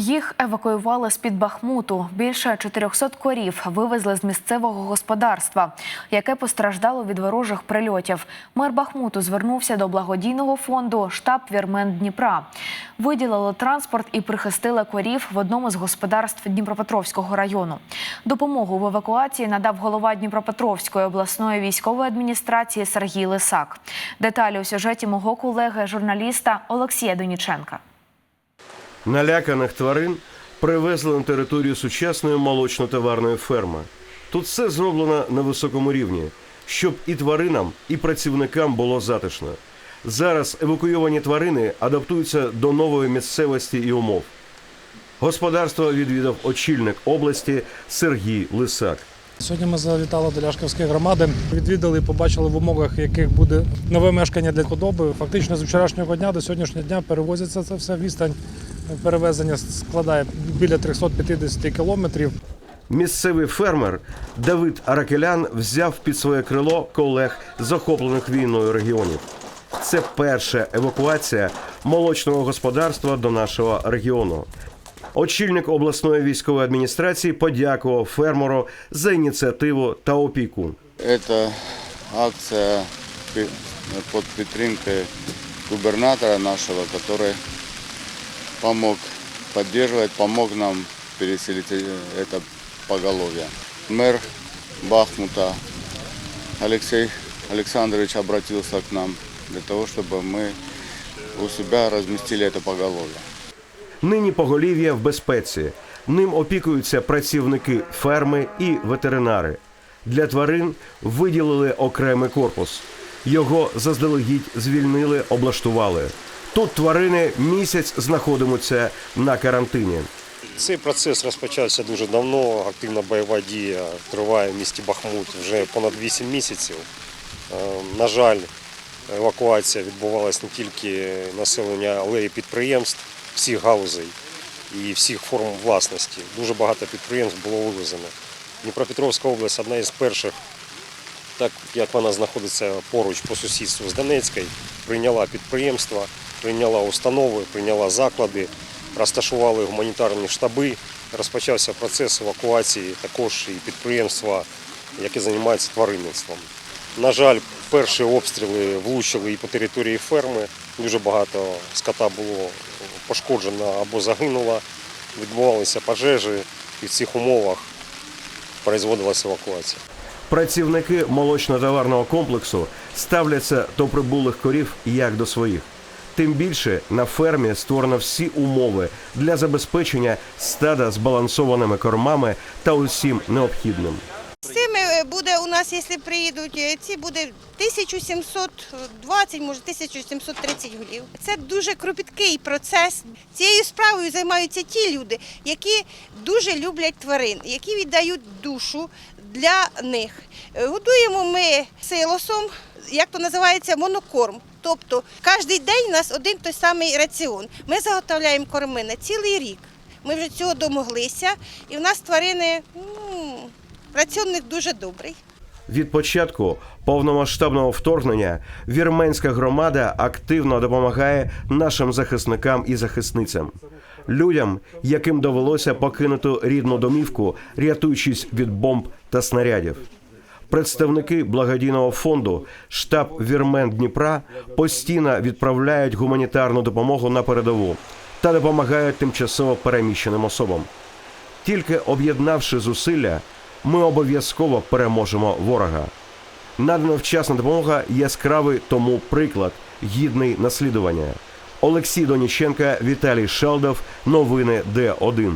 Їх евакуювали з під Бахмуту. Більше 400 корів вивезли з місцевого господарства, яке постраждало від ворожих прильотів. Мер Бахмуту звернувся до благодійного фонду штаб Вірмен Дніпра. Виділили транспорт і прихистили корів в одному з господарств Дніпропетровського району. Допомогу в евакуації надав голова Дніпропетровської обласної військової адміністрації Сергій Лисак. Деталі у сюжеті мого колеги журналіста Олексія Доніченка. Наляканих тварин привезли на територію сучасної молочно-товарної ферми. Тут все зроблено на високому рівні, щоб і тваринам, і працівникам було затишно. Зараз евакуйовані тварини адаптуються до нової місцевості і умов. Господарство відвідав очільник області Сергій Лисак. Сьогодні ми завітали до Ляшківської громади, відвідали і побачили в умовах, яких буде нове мешкання для худоби. Фактично з вчорашнього дня до сьогоднішнього дня перевозиться це все. Відстань перевезення складає біля 350 кілометрів. Місцевий фермер Давид Аракелян взяв під своє крило колег захоплених війною регіонів. Це перша евакуація молочного господарства до нашого регіону. Очільник обласної військової адміністрації подякував фермеру за ініціативу та опіку. Это акция пи- под губернатора нашего, который помог поддерживать, помог нам переселить э, это поголовье. Мэр Бахмута Алексей Александрович обратился к нам для того, чтобы мы у себя разместили это поголовье. Нині поголів'я в безпеці. Ним опікуються працівники ферми і ветеринари. Для тварин виділили окремий корпус. Його заздалегідь звільнили, облаштували. Тут тварини місяць знаходимуться на карантині. Цей процес розпочався дуже давно. Активна бойова дія триває в місті Бахмут вже понад 8 місяців. Е, На жаль, евакуація відбувалася не тільки населення, але й підприємств всіх галузей і всіх форм власності. Дуже багато підприємств було вивезено. Дніпропетровська область одна із перших, так як вона знаходиться поруч по сусідству з Донецькою, прийняла підприємства, прийняла установи, прийняла заклади, розташували гуманітарні штаби. Розпочався процес евакуації також і підприємства, які займаються тваринництвом. На жаль, перші обстріли влучили і по території ферми. Дуже багато скота було пошкоджено або загинуло. Відбувалися пожежі, і в цих умовах производилася евакуація. Працівники молочно-товарного комплексу ставляться до прибулих корів як до своїх. Тим більше на фермі створено всі умови для забезпечення стада збалансованими кормами та усім необхідним. Цими е, буде у нас, якщо приїдуть, е, ці буде 1720, може 1730 голів. Це дуже кропіткий процес. Цією справою займаються ті люди, які дуже люблять тварин, які віддають душу для них. Е, Годуємо ми силосом, як то називається, монокорм. Тобто кожен день у нас один той самий раціон. Ми заготовляємо корми на цілий рік. Ми вже цього домоглися, і в нас тварини м, раціон них дуже добрий. Від початку повномасштабного вторгнення вірменська громада активно допомагає нашим захисникам і захисницям, людям, яким довелося покинути рідну домівку, рятуючись від бомб та снарядів. Представники благодійного фонду штаб Вірмен Дніпра постійно відправляють гуманітарну допомогу на передову та допомагають тимчасово переміщеним особам. Тільки об'єднавши зусилля, ми обов'язково переможемо ворога. Надана вчасна допомога яскравий тому приклад, гідний наслідування. Олексій Доніченка, Віталій Шелдов. Новини Д1.